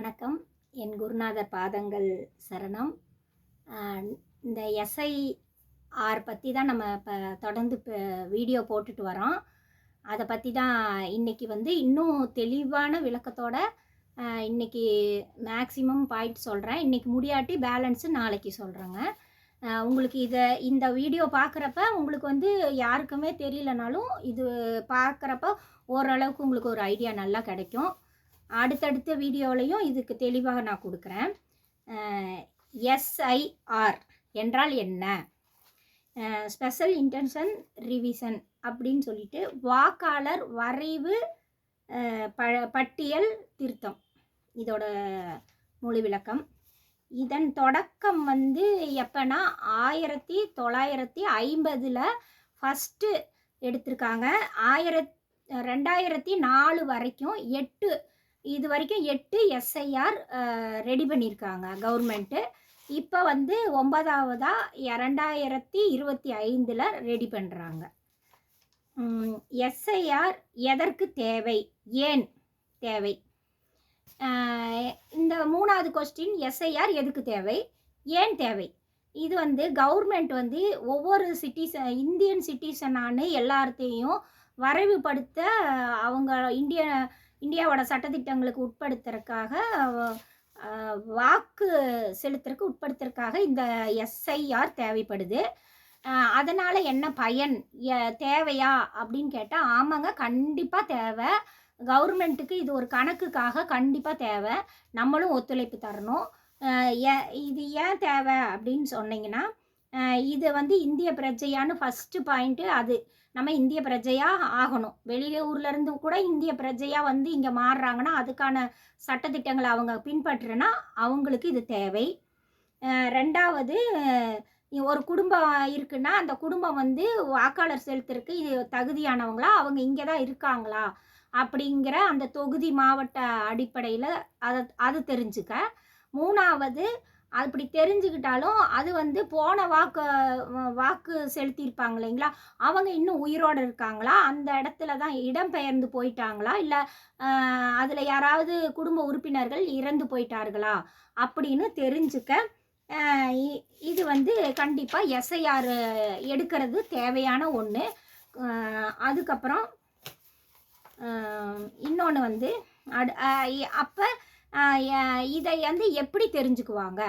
வணக்கம். என் குருநாதர் பாதங்கள் சரணம். இந்த இந்த எஸ்ஐஆர் பற்றி தான் நம்ம இப்போ தொடர்ந்து இப்போ வீடியோ போட்டுட்டு வரோம் அதை பற்றி தான் இன்றைக்கி வந்து இன்னும் தெளிவான விளக்கத்தோட இன்றைக்கி இன்னைக்கு மேக்ஸிமம் பாயிண்ட் சொல்கிறேன் இன்றைக்கி முடியாட்டி பேலன்ஸு நாளைக்கு சொல்கிறேங்க உங்களுக்கு இதை இந்த வீடியோ பார்க்குறப்ப உங்களுக்கு வந்து யாருக்குமே தெரியலனாலும் இது பார்க்குறப்ப ஓரளவுக்கு உங்களுக்கு ஒரு ஐடியா நல்லா கிடைக்கும். அடுத்தடுத்த வீடியோலையும் இதுக்கு தெளிவாக நான் கொடுக்குறேன். எஸ்ஐஆர் என்றால் என்ன? ஸ்பெஷல் இன்டென்ஷன் ரிவிஷன் அப்படின்னு சொல்லிட்டு வாக்காளர் வரைவு ப பட்டியல் திருத்தம். இதோட முழு விளக்கம். இதன் தொடக்கம் வந்து எப்போனா ஆயிரத்தி தொள்ளாயிரத்தி ஐம்பதில் ஃபஸ்ட்டு எடுத்திருக்காங்க. ஆயிரத் ரெண்டாயிரத்தி நாலு வரைக்கும் எட்டு இது வரைக்கும் எட்டு எஸ்ஐஆர் ரெடி பண்ணியிருக்காங்க கவர்மெண்ட்டு இப்போ வந்து ஒன்பதாவதாக ரெண்டாயிரத்தி இருபத்தி ஐந்தில் ரெடி பண்ணுறாங்க எஸ்ஐஆர் எதற்கு தேவை? ஏன் தேவை? இந்த மூணாவது கொஸ்டின் எஸ்ஐஆர் எதுக்கு தேவை? ஏன் தேவை? இது வந்து கவர்மெண்ட் வந்து ஒவ்வொரு சிட்டிசன் இந்தியன் சிட்டிசனானு எல்லாத்தையும் வரைவுபடுத்த அவங்க இந்திய இந்தியாவோட சட்டத்திட்டங்களுக்கு உட்படுத்துறதுக்காக வாக்கு செலுத்துறதுக்கு உட்படுத்துறதுக்காக இந்த எஸ்ஐஆர் தேவைப்படுது. அதனால் என்ன பயன் தேவையா அப்படின்னு கேட்டால் ஆமாங்க கண்டிப்பாக தேவை. கவர்மெண்ட்டுக்கு இது ஒரு கணக்குக்காக கண்டிப்பாக தேவை. நம்மளும் ஒத்துழைப்பு தரணும். ஏ- இது ஏன் தேவை அப்படின்னு சொன்னீங்கன்னா இது வந்து இந்திய பிரஜையான்னு ஃபஸ்ட்டு பாயிண்ட்டு அது. நம்ம இந்திய பிரஜையாக ஆகணும். வெளியூர்ல இருந்து கூட இந்திய பிரஜையாக வந்து இங்கே மாறுறாங்கன்னா அதுக்கான சட்டத்திட்டங்களை அவங்க பின்பற்றுனா அவங்களுக்கு இது தேவை. ரெண்டாவது ஒரு குடும்பம் இருக்குன்னா அந்த குடும்பம் வந்து வாக்காளர் செலுத்துறதுக்கு இது தகுதியானவங்களா? அவங்க இங்கே தான் இருக்காங்களா? அப்படிங்கிற அந்த தொகுதி மாவட்ட அடிப்படையில் அதை அது தெரிஞ்சுக்க. மூணாவது அப்படி தெரிஞ்சுக்கிட்டாலும் அது வந்து போன வாக்கு வாக்கு செலுத்தியிருப்பாங்க இல்லைங்களா? அவங்க இன்னும் உயிரோடு இருக்காங்களா? அந்த இடத்துல தான் இடம் பெயர்ந்து போயிட்டாங்களா? இல்லை அதில் யாராவது குடும்ப உறுப்பினர்கள் இறந்து போயிட்டார்களா? அப்படின்னு தெரிஞ்சுக்க இ- இது வந்து கண்டிப்பாக எஸ்ஐஆர் எடுக்கிறது தேவையான ஒன்று அதுக்கப்புறம் இன்னொன்று வந்து அடு அப்போ இதை வந்து எப்படி தெரிஞ்சுக்குவாங்க?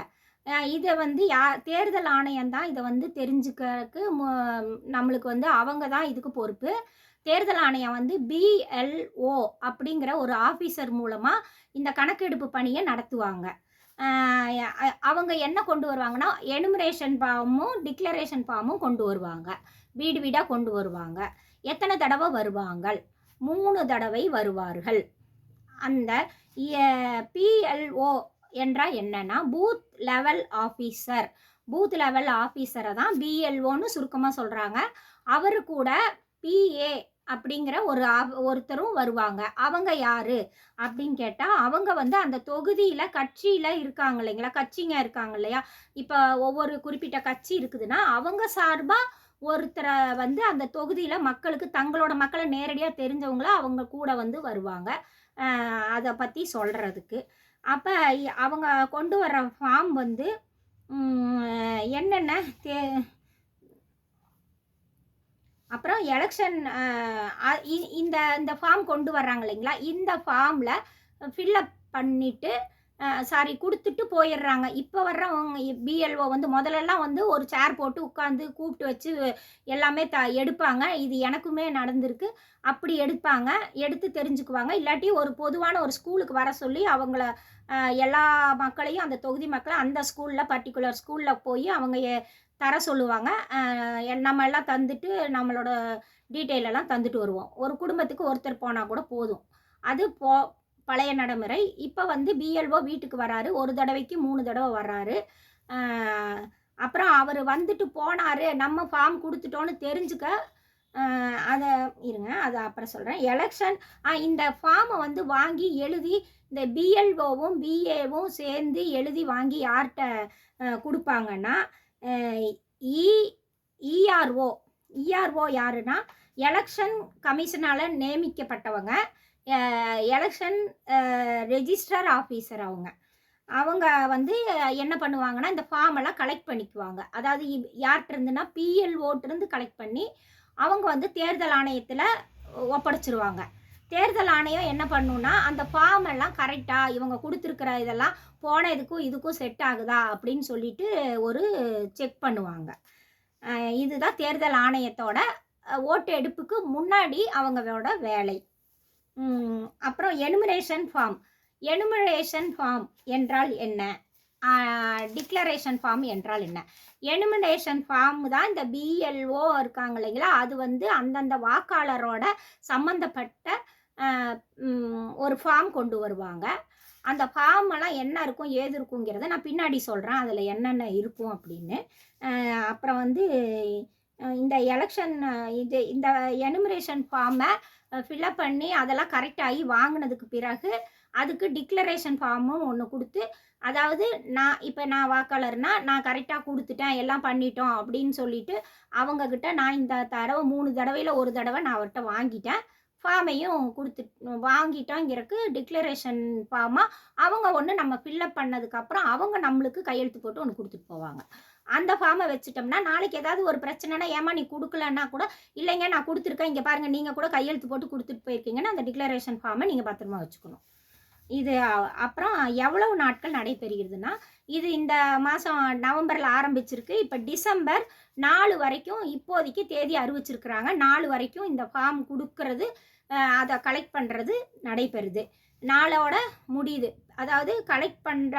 இதை வந்து யா தேர்தல் ஆணையம் தான் இதை வந்து தெரிஞ்சுக்கிறதுக்கு மு- நம்மளுக்கு வந்து அவங்க தான் இதுக்கு பொறுப்பு. தேர்தல் ஆணையம் வந்து பிஎல்ஓ அப்படிங்கிற ஒரு ஆஃபீஸர் மூலமாக இந்த கணக்கெடுப்பு பணியை நடத்துவாங்க. அவங்க என்ன கொண்டு வருவாங்கன்னா எனுமரேஷன் ஃபார்மும் டிக்ளரேஷன் ஃபார்மும் கொண்டு வருவாங்க. வீடு வீடாக கொண்டு வருவாங்க. எத்தனை தடவை வருவாங்க? மூணு தடவை வருவார்கள். அந்த பிஎல்ஓ என்றால் என்னன்னா booth level officer booth level ஆஃபீஸரை தான் பிஎல்ஓன்னு சுருக்கமாக சொல்கிறாங்க அவர் கூட பிஏ அப்படிங்கிற ஒரு ஒருத்தரும் வருவாங்க. அவங்க யாரு அப்படின்னு கேட்டால் அவங்க வந்து அந்த தொகுதியில் கட்சியில் இருக்காங்க இல்லைங்களா? கட்சிங்க இருக்காங்க இல்லையா? இப்போ ஒவ்வொரு குறிப்பிட்ட கட்சி இருக்குதுன்னா அவங்க சார்பாக ஒருத்தரை வந்து அந்த தொகுதியில் மக்களுக்கு தங்களோட மக்களை நேரடியாக தெரிஞ்சவங்கள அவங்க கூட வந்து வருவாங்க. அதை பற்றி சொல்கிறதுக்கு அப்போ அவங்க கொண்டு வர்ற ஃபார்ம் வந்து என்னென்ன தே அப்புறம் எலெக்ஷன் இந்த இந்த ஃபார்ம் கொண்டு வர்றாங்க இல்லைங்களா? இந்த ஃபார்மில் ஃபில்லப் பண்ணிவிட்டு சாரி கொடுத்துட்டு போயிடுறாங்க இப்போ வர்றவங்க பிஎல்ஓ வந்து முதல்லலாம் வந்து ஒரு சேர் போட்டு உட்காந்து கூப்பிட்டு வச்சு எல்லாமே த எடுப்பாங்க. இது எனக்குமே நடந்திருக்கு. அப்படி எடுப்பாங்க. எடுத்து தெரிஞ்சுக்குவாங்க. இல்லாட்டி ஒரு பொதுவான ஒரு ஸ்கூலுக்கு வர சொல்லி அவங்கள எல்லா மக்களையும் அந்த தொகுதி மக்களை அந்த ஸ்கூலில் பர்டிகுலர் ஸ்கூலில் போய் அவங்க தர சொல்லுவாங்க. நம்ம எல்லாம் தந்துட்டு நம்மளோட டீட்டெயிலெல்லாம் தந்துட்டு வருவோம். ஒரு குடும்பத்துக்கு ஒருத்தர் போனால் கூட போதும். அது போ பழைய நடைமுறை. இப்போ வந்து பிஎல்ஓ வீட்டுக்கு வராரு. ஒரு தடவைக்கு மூணு தடவை வர்றாரு. அப்புறம் அவர் வந்துட்டு போனார். நம்ம ஃபார்ம் கொடுத்துட்டோன்னு தெரிஞ்சுக்க அதை இருங்க அதை அப்புறம் சொல்கிறேன் எலெக்ஷன் இந்த ஃபார்மை வந்து வாங்கி எழுதி இந்த பிஎல்ஓவும் பிஏவும் சேர்ந்து எழுதி வாங்கி யார்கிட்ட கொடுப்பாங்கன்னா இ இஆர்ஓ இஆர்ஓ யாருன்னா எலெக்ஷன் கமிஷனால் நியமிக்கப்பட்டவங்க. எலெக்ஷன் ரெஜிஸ்டர் ஆஃபீஸர் அவங்க. அவங்க வந்து என்ன பண்ணுவாங்கன்னா இந்த ஃபார்ம் எல்லாம் கலெக்ட் பண்ணிக்குவாங்க. அதாவது இவ்- யார்கிட்ட இருந்துன்னா பிஎல் ஓட்டிருந்து கலெக்ட் பண்ணி அவங்க வந்து தேர்தல் ஆணையத்தில் ஒப்படைச்சிருவாங்க. தேர்தல் ஆணையம் என்ன பண்ணுன்னா அந்த ஃபார்ம் எல்லாம் கரெக்டாக இவங்க கொடுத்துருக்குற இதெல்லாம் போன இதுக்கும் இதுக்கும் செட் ஆகுதா அப்படின்னு சொல்லிட்டு ஒரு செக் பண்ணுவாங்க. இதுதான் தேர்தல் ஆணையத்தோட ஓட்டெடுப்புக்கு ஓட்டு எடுப்புக்கு முன்னாடி அவங்களோட வேலை. அப்புறம் எனுமரேஷன் ஃபார்ம் எனுமரேஷன் ஃபார்ம் என்றால் என்ன? டிக்ளரேஷன் ஃபார்ம் என்றால் என்ன? எனுமினேஷன் ஃபார்ம் தான் இந்த பிஎல்ஓ இருக்காங்க இல்லைங்களா? அது வந்து அந்தந்த வாக்காளரோட சம்மந்தப்பட்ட ஒரு ஃபார்ம் கொண்டு வருவாங்க. அந்த ஃபார்ம் எல்லாம் என்ன இருக்கும் ஏது இருக்குங்கிறத நான் பின்னாடி சொல்கிறேன் அதில் என்னென்ன இருக்கும் அப்படின்னு. அப்புறம் வந்து இந்த எலெக்ஷன் இது இந்த எனுமரேஷன் ஃபார்மை ஃபில்அப் பண்ணி அதெல்லாம் கரெக்டாகி வாங்கினதுக்கு பிறகு அதுக்கு டிக்ளரேஷன் ஃபார்மும் ஒன்று கொடுத்து அதாவது நான் இப்போ நான் வாக்காளர்னா நான் கரெக்டாக கொடுத்துட்டேன் எல்லாம் பண்ணிட்டோம் அப்படின்னு சொல்லிட்டு அவங்கக்கிட்ட நான் இந்த தடவை மூணு தடவையில் ஒரு தடவை நான் அவர்கிட்ட வாங்கிட்டேன். ஃபார்மையும் கொடுத்து வாங்கிட்டோங்கிறக்கு டிக்ளரேஷன் ஃபார்மாக அவங்க ஒன்று நம்ம ஃபில்லப் பண்ணதுக்கப்புறம் அவங்க நம்மளுக்கு கையெழுத்து போட்டு ஒன்று கொடுத்துட்டு போவாங்க. அந்த ஃபார்மை வச்சுட்டோம்னா நாளைக்கு ஏதாவது ஒரு பிரச்சனைனா ஏமா நீ கொடுக்கலன்னா கூட இல்லைங்க நான் கொடுத்துருக்கேன் இங்கே பாருங்கள் நீங்கள் கூட கையெழுத்து போட்டு கொடுத்துட்டு போயிருக்கீங்கன்னா அந்த டிக்ளரேஷன் ஃபார்மை நீங்கள் பத்திரமா வச்சுக்கணும். இது அப்புறம் எவ்வளவு நாட்கள் நடைபெறுகிறதுனா இது இந்த மாதம் நவம்பரில் ஆரம்பிச்சிருக்கு. இப்போ டிசம்பர் நாலு வரைக்கும் இப்போதைக்கு தேதி அறிவிச்சிருக்கிறாங்க. நாலு வரைக்கும் இந்த ஃபார்ம் கொடுக்கறது அதை கலெக்ட் பண்ணுறது நடைபெறுது. நாளோட முடியுது. அதாவது கலெக்ட் பண்ணுற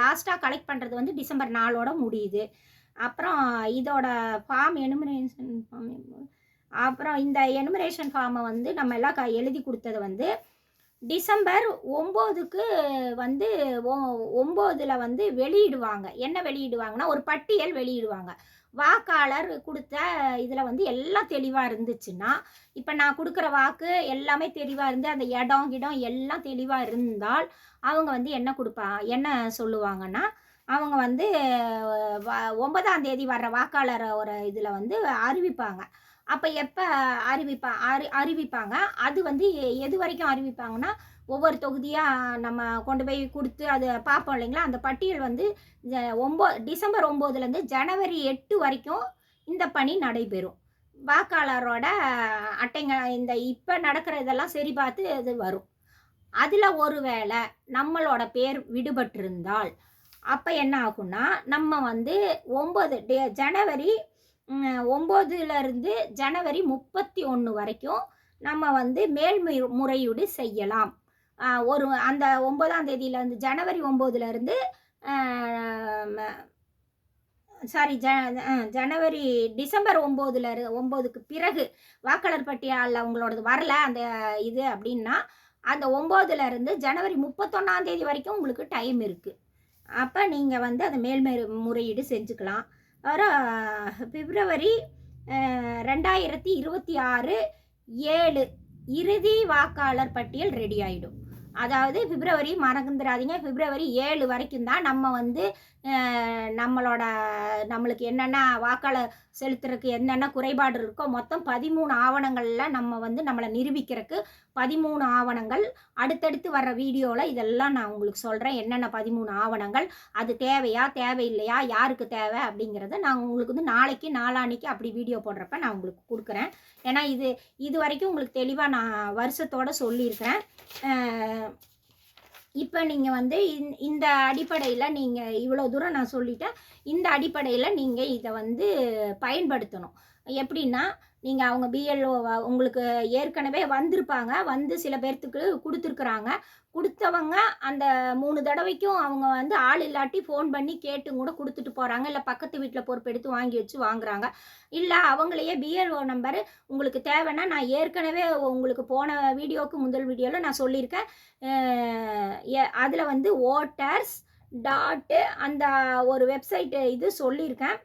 லாஸ்ட்டாக கலெக்ட் பண்ணுறது வந்து டிசம்பர் நாளோட முடியுது. அப்புறம் இதோட ஃபார்ம் எனுமரேஷன் ஃபார்ம் அப்புறம் இந்த எனுமரேஷன் ஃபார்மை வந்து நம்ம எல்லாம் க எழுதி கொடுத்தது வந்து டிசம்பர் ஒம்போதுக்கு வந்து ஒம்போதில் வந்து வெளியிடுவாங்க. என்ன வெளியிடுவாங்கன்னா ஒரு பட்டியல் வெளியிடுவாங்க. வாக்காளர் கொடுத்த இதில் வந்து எல்லாம் தெளிவாக இருந்துச்சுன்னா இப்போ நான் கொடுக்குற வாக்கு எல்லாமே தெளிவாக இருந்து அந்த இடம் கிடம் எல்லாம் தெளிவாக இருந்தால் அவங்க வந்து என்ன கொடுப்பா என்ன சொல்லுவாங்கன்னா அவங்க வந்து வ- ஒன்பதாம் தேதி வர்ற வாக்காளர் ஒரு இதில் வந்து அறிவிப்பாங்க. அப்போ எப்போ அறிவிப்பா அறி அறிவிப்பாங்க? அது வந்து எ- எது வரைக்கும் அறிவிப்பாங்கன்னா ஒவ்வொரு தொகுதியாக நம்ம கொண்டு போய் கொடுத்து அதை பார்ப்போம் இல்லைங்களா? அந்த பட்டியல் வந்து ஜ- ஒம்போ டிசம்பர் ஒம்போதுலேருந்து ஜனவரி எட்டு வரைக்கும் இந்த பணி நடைபெறும். வாக்காளரோட அட்டைங்க இந்த இப்போ நடக்கிற இதெல்லாம் சரி பார்த்து இது வரும். அதில் ஒருவேளை நம்மளோட பேர் விடுபட்டிருந்தால் அப்போ என்ன ஆகும்னா நம்ம வந்து ஒம்பது டே ஜனவரி ஒம்போதுலேருந்து ஜனவரி முப்பத்தி ஒன்று வரைக்கும் நம்ம வந்து மேல்முறை முறையீடு செய்யலாம். ஒரு அந்த ஒன்பதாம் தேதியிலேருந்து ஜனவரி ஒம்போதுலேருந்து சாரி ஜ ஜனவரி டிசம்பர் ஒம்போதுல இரு ஒம்போதுக்கு பிறகு வாக்காளர் பட்டியலில் உங்களோடது வரல அந்த இது அப்படின்னா அந்த ஒம்போதுல இருந்து ஜனவரி முப்பத்தொன்னாம் தேதி வரைக்கும் உங்களுக்கு டைம் இருக்குது அப்போ நீங்கள் வந்து அதை மேல்முறை முறையீடு செஞ்சுக்கலாம். அப்புறம் பிப்ரவரி ரெண்டாயிரத்தி இருபத்தி ஆறு ஏழு இறுதி வாக்காளர் பட்டியல் ரெடி ஆகிடும் அதாவது பிப்ரவரி மறந்துடாதீங்க. பிப்ரவரி ஏழு வரைக்கும் தான் நம்ம வந்து நம்மளோட நம்மளுக்கு என்னென்ன வாக்காளர் செலுத்துறதுக்கு என்னென்ன குறைபாடு இருக்கோ மொத்தம் பதிமூணு ஆவணங்களில் நம்ம வந்து நம்மளை நிரூபிக்கிறதுக்கு பதிமூணு ஆவணங்கள். அடுத்தடுத்து வர்ற வீடியோவில் இதெல்லாம் நான் உங்களுக்கு சொல்கிறேன் என்னென்ன பதிமூணு ஆவணங்கள் அது தேவையா தேவையில்லையா யாருக்கு தேவை அப்படிங்கிறத நான் உங்களுக்கு வந்து நாளைக்கு நாளான்னைக்கு அப்படி வீடியோ போடுறப்ப நான் உங்களுக்கு கொடுக்குறேன். ஏன்னா இது இது வரைக்கும் உங்களுக்கு தெளிவாக நான் வருஷத்தோட சொல்லியிருக்கிறேன். இப்போ நீங்கள் வந்து இந் இந்த அடிப்படையில் நீங்கள் இவ்வளோ தூரம் நான் சொல்லிட்டேன். இந்த அடிப்படையில் நீங்கள் இதை வந்து பயன்படுத்தணும். எப்படின்னா நீங்கள் அவங்க பிஎல்ஓ உங்களுக்கு ஏற்கனவே வந்திருப்பாங்க. வந்து சில பேர்த்துக்கு கொடுத்துருக்குறாங்க. கொடுத்தவங்க அந்த மூணு தடவைக்கும் அவங்க வந்து ஆள் இல்லாட்டி ஃபோன் பண்ணி கேட்டு கூட கொடுத்துட்டு போகிறாங்க இல்லை பக்கத்து வீட்டில் பொறுப்பெடுத்து வாங்கி வச்சு வாங்குறாங்க. இல்லை அவங்களையே பிஎல்ஓ நம்பர் உங்களுக்கு தேவைன்னா நான் ஏற்கனவே உங்களுக்கு போன வீடியோவுக்கு முதல் வீடியோவில் நான் சொல்லியிருக்கேன். அதில் வந்து ஓட்டர்ஸ் டாட்டு அந்த ஒரு வெப்சைட்டு இது சொல்லியிருக்கேன்.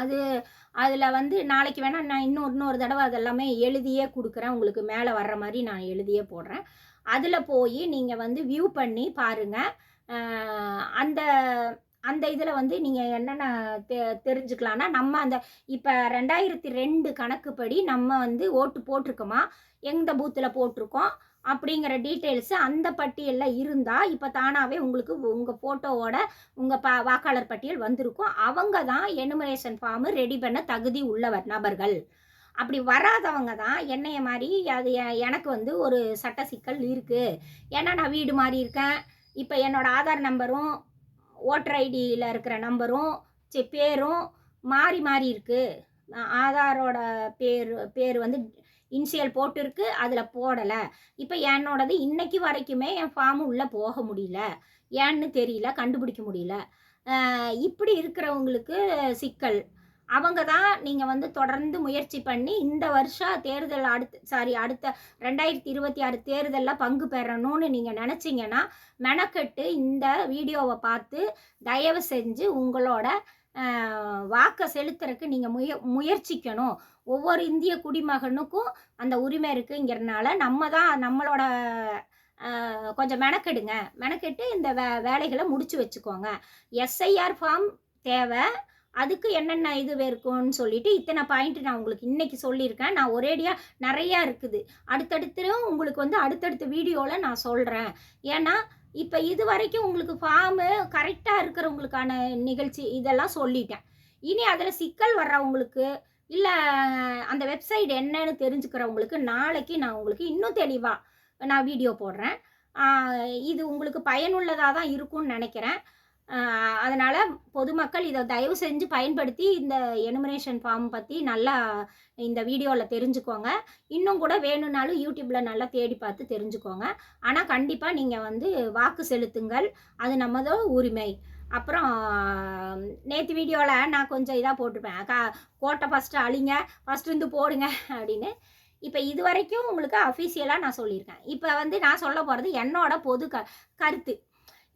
அது அதில் வந்து நாளைக்கு வேணால் நான் இன்னும் இன்னொரு தடவை அதெல்லாமே எழுதியே கொடுக்குறேன். உங்களுக்கு மேலே வர்ற மாதிரி நான் எழுதியே போடுறேன். அதில் போய் நீங்கள் வந்து வியூ பண்ணி பாருங்கள் அந்த அந்த இதில் வந்து நீங்கள் என்னென்ன தெ தெரிஞ்சுக்கலான்னா நம்ம அந்த இப்போ ரெண்டாயிரத்தி ரெண்டு கணக்குப்படி நம்ம வந்து ஓட்டு போட்டிருக்கோமா? எந்த பூத்தில் போட்டிருக்கோம்? அப்படிங்கிற டீட்டெயில்ஸு அந்த பட்டியலில் இருந்தால் இப்போ தானாகவே உங்களுக்கு உங்கள் ஃபோட்டோவோட உங்கள் ப வாக்காளர் பட்டியல் வந்திருக்கும். அவங்க தான் எனுமரேஷன் ஃபார்மு ரெடி பண்ண தகுதி உள்ளவர் நபர்கள். அப்படி வராதவங்க தான் என்னைய மாதிரி அது எ- எனக்கு வந்து ஒரு சட்ட சிக்கல் இருக்குது ஏன்னா நான் வீடு மாறி இருக்கேன். இப்போ என்னோடய ஆதார் நம்பரும் ஓட்டர் ஐடியில் இருக்கிற நம்பரும் சே பேரும் மாறி மாறி இருக்குது ஆதாரோட பேர் பேர் வந்து இனிஷியல் போட்டிருக்கு அதில் போடலை. இப்போ என்னோடது இன்னைக்கு வரைக்குமே என் ஃபார்ம் உள்ளே போக முடியல. ஏன்னு தெரியல கண்டுபிடிக்க முடியல. இப்படி இருக்கிறவங்களுக்கு சிக்கல். அவங்க தான் நீங்கள் வந்து தொடர்ந்து முயற்சி பண்ணி இந்த வருஷம் தேர்தல் அடுத்து சாரி அடுத்த ரெண்டாயிரத்தி இருபத்தி ஆறு தேர்தலில் பங்கு பெறணும்னு நீங்கள் நினச்சிங்கன்னா மெனக்கெட்டு இந்த வீடியோவை பார்த்து தயவு செஞ்சு உங்களோட வாக்கை செலுத்துறதுக்கு நீங்கள் முய முயற்சிக்கணும். ஒவ்வொரு இந்திய குடிமகனுக்கும் அந்த உரிமை இருக்குங்கிறனால நம்ம தான் நம்மளோட கொஞ்சம் மெனக்கெடுங்க. மெனக்கெட்டு இந்த வே வேலைகளை முடிச்சு வச்சுக்கோங்க. எஸ்ஐஆர் ஃபார்ம் தேவை. அதுக்கு என்னென்ன இது இருக்கும்னு சொல்லிட்டு இத்தனை பாயிண்ட் நான் உங்களுக்கு இன்னைக்கு சொல்லியிருக்கேன். நான் ஒரேடியாக நிறையா இருக்குது. அடுத்தடுத்தும் உங்களுக்கு வந்து அடுத்தடுத்த வீடியோவில் நான் சொல்கிறேன் ஏன்னா இப்போ இது வரைக்கும் உங்களுக்கு ஃபார்மு கரெக்டாக இருக்கிறவங்களுக்கான நிகழ்ச்சி இதெல்லாம் சொல்லிட்டேன். இனி அதில் சிக்கல் வர்றவங்களுக்கு இல்லை அந்த வெப்சைட் என்னன்னு தெரிஞ்சுக்கிறவங்களுக்கு நாளைக்கு நான் உங்களுக்கு இன்னும் தெளிவாக நான் வீடியோ போடுறேன். இது உங்களுக்கு பயனுள்ளதாக தான் இருக்கும்னு நினைக்கிறேன். அதனால் பொதுமக்கள் இதை தயவு செஞ்சு பயன்படுத்தி இந்த எனுமரேஷன் ஃபார்ம் பற்றி நல்லா இந்த வீடியோவில் தெரிஞ்சுக்கோங்க. இன்னும் கூட வேணும்னாலும் யூடியூப்பில் நல்லா தேடி பார்த்து தெரிஞ்சுக்கோங்க. ஆனால் கண்டிப்பாக நீங்கள் வந்து வாக்கு செலுத்துங்கள். அது நம்மதோ உரிமை. அப்புறம் நேற்று வீடியோவில் நான் கொஞ்சம் இதாக போட்டிருப்பேன். கா கோட்டை ஃபஸ்ட்டு அழிங்க ஃபஸ்ட்டு இருந்து போடுங்க அப்படின்னு. இப்போ இது வரைக்கும் உங்களுக்கு அஃபீஷியலாக நான் சொல்லியிருக்கேன். இப்போ வந்து நான் சொல்ல போகிறது என்னோட பொது க கருத்து.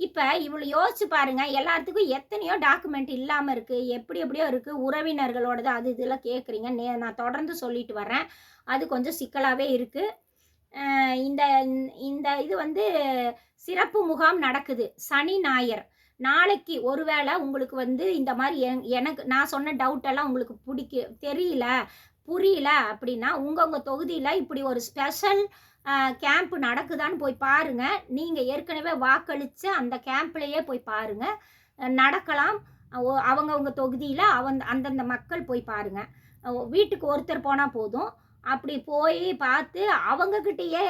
இப்போ இவ்வளோ யோசிச்சு பாருங்க எல்லாத்துக்கும் எத்தனையோ டாக்குமெண்ட் இல்லாமல் இருக்குது எப்படி எப்படியோ இருக்குது உறவினர்களோடது அது இதெல்லாம் கேட்குறீங்க நே நான் தொடர்ந்து சொல்லிட்டு வரேன் அது கொஞ்சம் சிக்கலாகவே இருக்குது இந்த இந்த இது வந்து சிறப்பு முகாம் நடக்குது. சனி ஞாயிறு. நாளைக்கு ஒருவேளை உங்களுக்கு வந்து இந்த மாதிரி என்- எனக்கு நான் சொன்ன டவுட் எல்லாம் உங்களுக்கு பிடிக்க தெரியல புரியல அப்படின்னா உங்கள் உங்கள் தொகுதியில் இப்படி ஒரு ஸ்பெஷல் கேம்ப் நடக்குதான்னு போய் பாருங்கள் நீங்கள் ஏற்கனவே வாக்களித்து அந்த கேம்ப்லேயே போய் பாருங்கள் நடக்கலாம். ஒ- அவங்கவங்க தொகுதியில் அவன் அந்தந்த மக்கள் போய் பாருங்கள் வீட்டுக்கு ஒருத்தர் போனால் போதும். அப்படி போய் பார்த்து அவங்கக்கிட்டேயே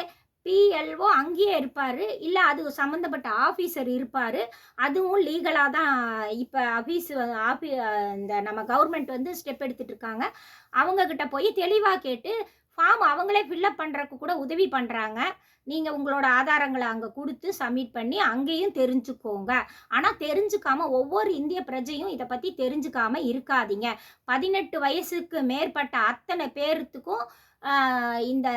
பிஎல்ஓ அங்கேயே இருப்பார். இல்லை அது சம்மந்தப்பட்ட ஆஃபீஸர் இருப்பார். அதுவும் லீகலாக தான் இப்போ ஆஃபீஸ் ஆஃபீ இந்த நம்ம கவர்மெண்ட் வந்து ஸ்டெப் எடுத்துகிட்டு இருக்காங்க. அவங்கக்கிட்ட போய் தெளிவாக கேட்டு ஃபார்ம் அவங்களே ஃபில்லப் பண்ணுறக்கு கூட உதவி பண்ணுறாங்க நீங்கள் உங்களோட ஆதாரங்களை அங்கே கொடுத்து சப்மிட் பண்ணி அங்கேயும் தெரிஞ்சுக்கோங்க. ஆனால் தெரிஞ்சுக்காம ஒவ்வொரு இந்திய பிரஜையும் இதை பற்றி தெரிஞ்சுக்காம இருக்காதீங்க. பதினெட்டு வயசுக்கு மேற்பட்ட அத்தனை பேர்த்துக்கும் இந்த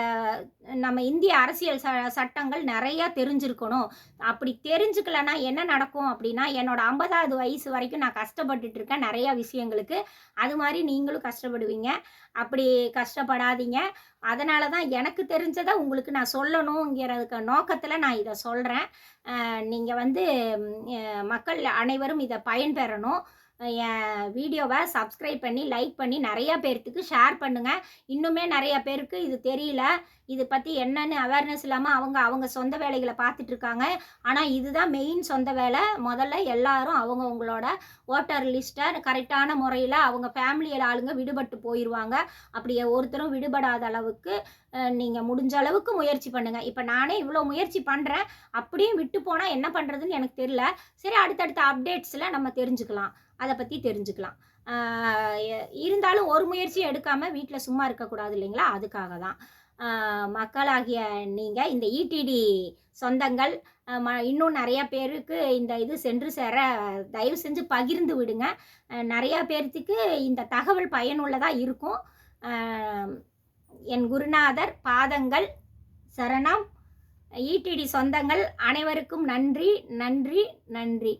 நம்ம இந்திய அரசியல் ச சட்டங்கள் நிறையா தெரிஞ்சிருக்கணும். அப்படி தெரிஞ்சுக்கலன்னா என்ன நடக்கும் அப்படின்னா என்னோட ஐம்பதாவது வயசு வரைக்கும் நான் கஷ்டப்பட்டுட்டு இருக்கேன் நிறையா விஷயங்களுக்கு. அது மாதிரி நீங்களும் கஷ்டப்படுவீங்க. அப்படி கஷ்டப்படாதீங்க. அதனால தான் எனக்கு தெரிஞ்சதை உங்களுக்கு நான் சொல்லணுங்கிறதுக்கு நோக்கத்தில் நான் இதை சொல்கிறேன் நீங்கள் வந்து மக்கள் அனைவரும் இதை பயன்பெறணும். என் வீடியோவை சப்ஸ்கிரைப் பண்ணி லைக் பண்ணி நிறையா பேர்த்துக்கு ஷேர் பண்ணுங்கள் இன்னுமே நிறைய பேருக்கு இது தெரியல. இது பற்றி என்னென்னு அவேர்னஸ் இல்லாமல் அவங்க அவங்க சொந்த வேலைகளை பார்த்துட்ருக்காங்க ஆனால் இதுதான் மெயின் சொந்த வேலை. முதல்ல எல்லாரும் அவங்கவுங்களோட ஓட்டர் லிஸ்ட்டை கரெக்டான முறையில் அவங்க ஃபேமிலியில் ஆளுங்க விடுபட்டு போயிடுவாங்க அப்படியே ஒருத்தரும் விடுபடாத அளவுக்கு நீங்கள் முடிஞ்ச அளவுக்கு முயற்சி பண்ணுங்கள் இப்போ நானே இவ்வளோ முயற்சி பண்ணுறேன் அப்படியும் விட்டு போனால் என்ன பண்ணுறதுன்னு எனக்கு தெரியல. சரி அடுத்தடுத்த அப்டேட்ஸில் நம்ம தெரிஞ்சுக்கலாம். அதை பற்றி தெரிஞ்சுக்கலாம். இருந்தாலும் ஒரு முயற்சியும் எடுக்காமல் வீட்டில் சும்மா இருக்கக்கூடாது இல்லைங்களா? அதுக்காக தான் மக்களாகிய நீங்கள் இந்த இடிடி சொந்தங்கள் ம இன்னும் நிறையா பேருக்கு இந்த இது சென்று சேர தயவு செஞ்சு பகிர்ந்து விடுங்க. நிறையா பேர்த்துக்கு இந்த தகவல் பயனுள்ளதாக இருக்கும். என் குருநாதர் பாதங்கள் சரணம் ஈடிடி சொந்தங்கள் அனைவருக்கும் நன்றி நன்றி நன்றி.